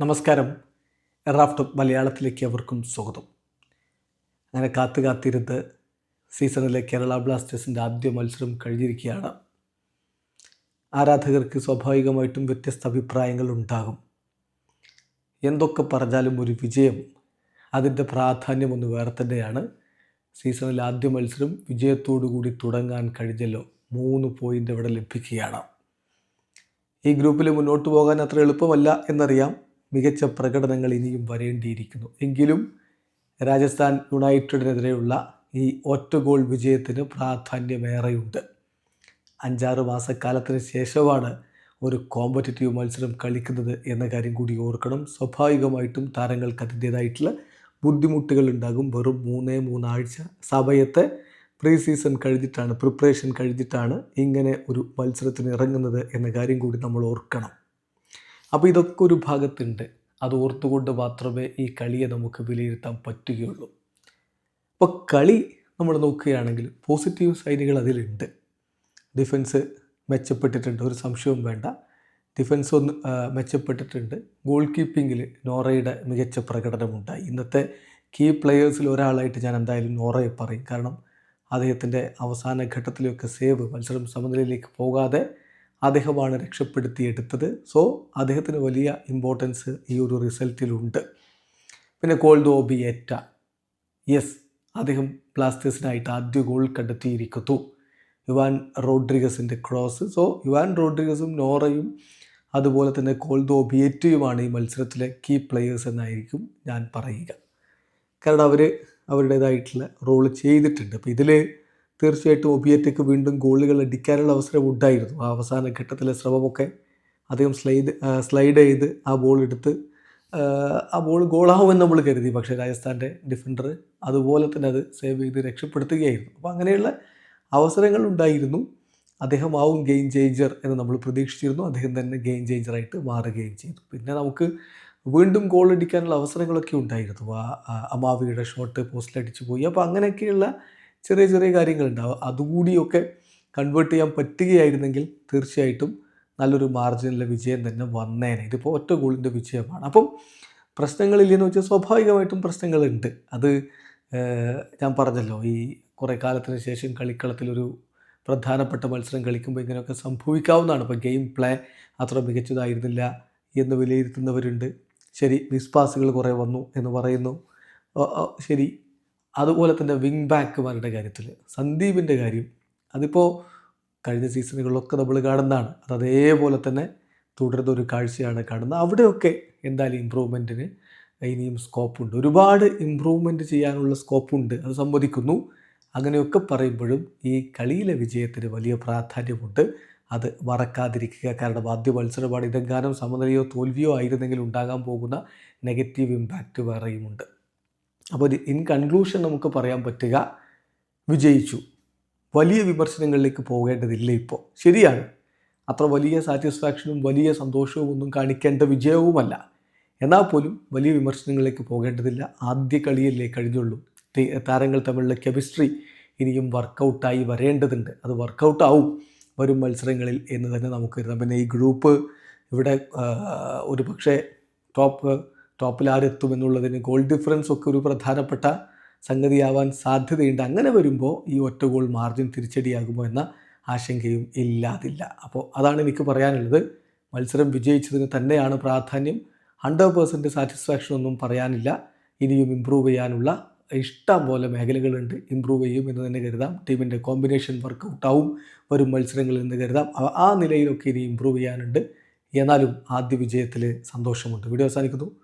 നമസ്കാരം. റാഫ്റ്റ് മലയാളത്തിലേക്ക് അവർക്കും സ്വാഗതം. അങ്ങനെ കാത്തു കാത്തിരുന്ന് സീസണിലെ കേരള ബ്ലാസ്റ്റേഴ്സിന്റെ ആദ്യ മത്സരം കഴിഞ്ഞിരിക്കുകയാണ്. ആരാധകർക്ക് സ്വാഭാവികമായിട്ടും വ്യത്യസ്ത അഭിപ്രായങ്ങൾ ഉണ്ടാകും. എന്തൊക്കെ പറഞ്ഞാലും ഒരു വിജയം അതിന്റെ പ്രാധാന്യം ഒന്ന് വേറെ തന്നെയാണ്. സീസണിലെ ആദ്യ മത്സരം വിജയത്തോടു കൂടി തുടങ്ങാൻ കഴിഞ്ഞല്ലോ. മൂന്ന് പോയിന്റ് ഇവിടെ ലഭിക്കുകയാണ്. ഈ ഗ്രൂപ്പിൽ മുന്നോട്ട് പോകാൻ അത്ര എളുപ്പമല്ല എന്നറിയാം. മികച്ച പ്രകടനങ്ങൾ ഇനിയും വരേണ്ടിയിരിക്കുന്നു. എങ്കിലും രാജസ്ഥാൻ യുണൈറ്റഡിനെതിരെയുള്ള ഈ ഒറ്റ ഗോൾ വിജയത്തിന് പ്രാധാന്യമേറെയുണ്ട്. അഞ്ചാറ് മാസക്കാലത്തിന് ശേഷമാണ് ഒരു കോമ്പറ്റീറ്റീവ് മത്സരം കളിക്കുന്നത് എന്ന കാര്യം കൂടി ഓർക്കണം. സ്വാഭാവികമായിട്ടും താരങ്ങൾക്ക് അതിന്റേതായിട്ടുള്ള ബുദ്ധിമുട്ടുകൾ ഉണ്ടാകും. വെറും മൂന്നേ മൂന്നാഴ്ച സമയത്തെ പ്രീ സീസൺ കഴിഞ്ഞിട്ടാണ് പ്രിപ്പറേഷൻ കഴിഞ്ഞിട്ടാണ് ഇങ്ങനെ ഒരു മത്സരത്തിന് ഇറങ്ങുന്നത് എന്ന കാര്യം കൂടി നമ്മൾ ഓർക്കണം. അപ്പോൾ ഇതൊക്കെ ഒരു ഭാഗത്തുണ്ട്. അത് ഓർത്തുകൊണ്ട് മാത്രമേ ഈ കളിയെ നമുക്ക് വിലയിരുത്താൻ പറ്റുകയുള്ളൂ. അപ്പോൾ കളി നമ്മൾ നോക്കുകയാണെങ്കിൽ പോസിറ്റീവ് സൈനുകൾ അതിലുണ്ട്. ഡിഫൻസ് മെച്ചപ്പെട്ടിട്ടുണ്ട് ഒരു സംശയവും വേണ്ട. ഡിഫൻസ് ഒന്ന് മെച്ചപ്പെട്ടിട്ടുണ്ട്. ഗോൾ കീപ്പിങ്ങിൽ നോറയുടെ മികച്ച പ്രകടനമുണ്ടായി. ഇന്നത്തെ കീ പ്ലെയേഴ്സിൽ ഒരാളായിട്ട് ഞാൻ എന്തായാലും നോറയെ പറയും. കാരണം അദ്ദേഹത്തിന്റെ അവസാന ഘട്ടത്തിലൊക്കെ സേവ് മത്സരം സമനിലയിലേക്ക് പോകാതെ അദ്ദേഹമാണ് രക്ഷപ്പെടുത്തിയെടുത്തത്. സോ അദ്ദേഹത്തിന് വലിയ ഇമ്പോർട്ടൻസ് ഈ ഒരു റിസൾട്ടിലുണ്ട് പിന്നെ കോൾഡോ ബിയേറ്റ. യെസ് അദ്ദേഹം ബ്ലാസ്റ്റേഴ്സിനായിട്ട് ആദ്യ ഗോൾ കണ്ടെത്തിയിരിക്കുന്നു. യുവാൻ റോഡ്രിഗസിന്റെ ക്രോസ് സോ യുവാൻ റോഡ്രിഗസും നോറയും അതുപോലെ തന്നെ കോൾഡോ ബിയേറ്റയുമാണ് ഈ മത്സരത്തിലെ കീ പ്ലെയേഴ്സ് എന്നായിരിക്കും ഞാൻ പറയുക. കാരണം അവർ അവരുടേതായിട്ടുള്ള റോൾ ചെയ്തിട്ടുണ്ട്. അപ്പോൾ ഇതിൽ തീർച്ചയായിട്ടും ഒബിയറ്റയ്ക്ക് വീണ്ടും ഗോളുകൾ അടിക്കാനുള്ള അവസരം ഉണ്ടായിരുന്നു. ആ അവസാന ഘട്ടത്തിലെ ശ്രമമൊക്കെ അദ്ദേഹം സ്ലൈഡ് സ്ലൈഡ് ചെയ്ത് ആ ബോൾ എടുത്ത് ആ, ബോൾ ഗോളാവുമെന്ന് നമ്മൾ കരുതി. പക്ഷേ രാജസ്ഥാന്റെ ഡിഫൻഡർ അതുപോലെ തന്നെ അത് സേവ് ചെയ്ത് രക്ഷപ്പെടുത്തുകയായിരുന്നു. അപ്പോൾ അങ്ങനെയുള്ള അവസരങ്ങൾ ഉണ്ടായിരുന്നു. അദ്ദേഹം ആവും ഗെയിം ചേഞ്ചർ എന്ന് നമ്മൾ പ്രതീക്ഷിച്ചിരുന്നു. അദ്ദേഹം തന്നെ ഗെയിം ചേഞ്ചറായിട്ട് മാറുകയും ചെയ്തു. പിന്നെ നമുക്ക് വീണ്ടും ഗോൾ അടിക്കാനുള്ള അവസരങ്ങളൊക്കെ ഉണ്ടായിരുന്നു. ആ അമാവിയുടെ ഷോട്ട് പോസ്റ്റിലടിച്ചു പോയി. അപ്പോൾ അങ്ങനെയൊക്കെയുള്ള ചെറിയ ചെറിയ കാര്യങ്ങളുണ്ടാവും. അതുകൂടിയൊക്കെ കൺവേർട്ട് ചെയ്യാൻ പറ്റുകയായിരുന്നെങ്കിൽ തീർച്ചയായിട്ടും നല്ലൊരു മാർജിനിലെ വിജയം തന്നെ വന്നേനെ. ഇതിപ്പോൾ ഒറ്റ ഗോളിന്റെ വിജയമാണ്. അപ്പം പ്രശ്നങ്ങളില്ലെന്ന് വെച്ചാൽ സ്വാഭാവികമായിട്ടും പ്രശ്നങ്ങളുണ്ട്. അത് ഞാൻ പറഞ്ഞല്ലോ ഈ കുറേ കാലത്തിന് ശേഷം കളിക്കളത്തിലൊരു പ്രധാനപ്പെട്ട മത്സരം കളിക്കുമ്പോൾ ഇങ്ങനെയൊക്കെ സംഭവിക്കാവുന്നതാണ്. ഇപ്പോൾ ഗെയിം പ്ലേ അത്ര മികച്ചതായിരുന്നില്ല എന്ന് വിലയിരുത്തുന്നവരുണ്ട്. ശരി മിസ് പാസുകൾ കുറേ വന്നു എന്ന് പറയുന്നു. ശരി അതുപോലെ തന്നെ വിങ് ബാക്കുമാരുടെ കാര്യത്തിൽ സന്ദീപിന്റെ കാര്യം അതിപ്പോൾ കഴിഞ്ഞ സീസണുകളിലൊക്കെ നമ്മൾ കാണുന്നതാണ്. അത് അതേപോലെ തന്നെ തുടരുന്ന ഒരു കാഴ്ചയാണ് കാണുന്നത്. അവിടെയൊക്കെ എന്തായാലും ഇമ്പ്രൂവ്മെന്റിന് ഇനിയും സ്കോപ്പുണ്ട് ഒരുപാട് ഇമ്പ്രൂവ്മെന്റ് ചെയ്യാനുള്ള സ്കോപ്പുണ്ട് അത് സമ്മതിക്കുന്നു അങ്ങനെയൊക്കെ പറയുമ്പോഴും ഈ കളിയിലെ വിജയത്തിന് വലിയ പ്രാധാന്യമുണ്ട്. അത് മറക്കാതിരിക്കുക. കാരണം ആദ്യ മത്സരമാണ് ഇതെങ്ങാനും സമനിലയോ തോൽവിയോ ആയിരുന്നെങ്കിൽ ഉണ്ടാകാൻ പോകുന്ന നെഗറ്റീവ് ഇമ്പാക്റ്റ് വേറെയുമുണ്ട്. അപ്പോൾ ഇൻ കൺക്ലൂഷൻ നമുക്ക് പറയാൻ പറ്റുക വിജയിച്ചു. വലിയ വിമർശനങ്ങളിലേക്ക് പോകേണ്ടതില്ല ഇപ്പോൾ. ശരിയാണ്. അത്ര വലിയ സാറ്റിസ്ഫാക്ഷനും വലിയ സന്തോഷവും ഒന്നും കാണിക്കേണ്ട വിജയവുമല്ല. എന്നാൽ പോലും വലിയ വിമർശനങ്ങളിലേക്ക് പോകേണ്ടതില്ല. ആദ്യ കളിയല്ലേ കഴിഞ്ഞുള്ളൂ. താരങ്ങൾ തമ്മിലുള്ള കെമിസ്ട്രി ഇനിയും വർക്കൗട്ടായി വരേണ്ടതുണ്ട്. അത് വർക്കൗട്ടാവും വരും മത്സരങ്ങളിൽ എന്ന് തന്നെ നമുക്ക് കരുതാം പിന്നെ ഈ ഗ്രൂപ്പ് ഇവിടെ ഒരു പക്ഷേ ടോപ്പ് ടോപ്പിൽ ആരെത്തും എന്നുള്ളതിന് ഗോൾ ഡിഫറൻസ് ഒക്കെ ഒരു പ്രധാനപ്പെട്ട സംഗതിയാവാൻ സാധ്യതയുണ്ട്. അങ്ങനെ വരുമ്പോൾ ഈ ഒറ്റ ഗോൾ മാർജിൻ തിരിച്ചടിയാകുമോ എന്ന ആശങ്കയും ഇല്ലാതില്ല. അപ്പോൾ അതാണ് എനിക്ക് പറയാനുള്ളത്. മത്സരം വിജയിച്ചതിന് തന്നെയാണ് പ്രാധാന്യം. ഹൺഡ്രഡ് പേഴ്സന്റ് സാറ്റിസ്ഫാക്ഷൻ ഒന്നും പറയാനില്ല. ഇനിയും ഇമ്പ്രൂവ് ചെയ്യാനുള്ള ഇഷ്ടം പോലെ മേഖലകളുണ്ട്. ഇമ്പ്രൂവ് ചെയ്യും എന്ന് തന്നെ കരുതാം. ടീമിന്റെ കോമ്പിനേഷൻ വർക്കൗട്ടാവും വരും മത്സരങ്ങളിൽ നിന്ന് കരുതാം. ആ- നിലയിലൊക്കെ ഇനി ഇമ്പ്രൂവ് ചെയ്യാനുണ്ട്. എന്നാലും ആദ്യ വിജയത്തിൽ സന്തോഷമുണ്ട്. വീഡിയോ അവസാനിക്കുന്നു.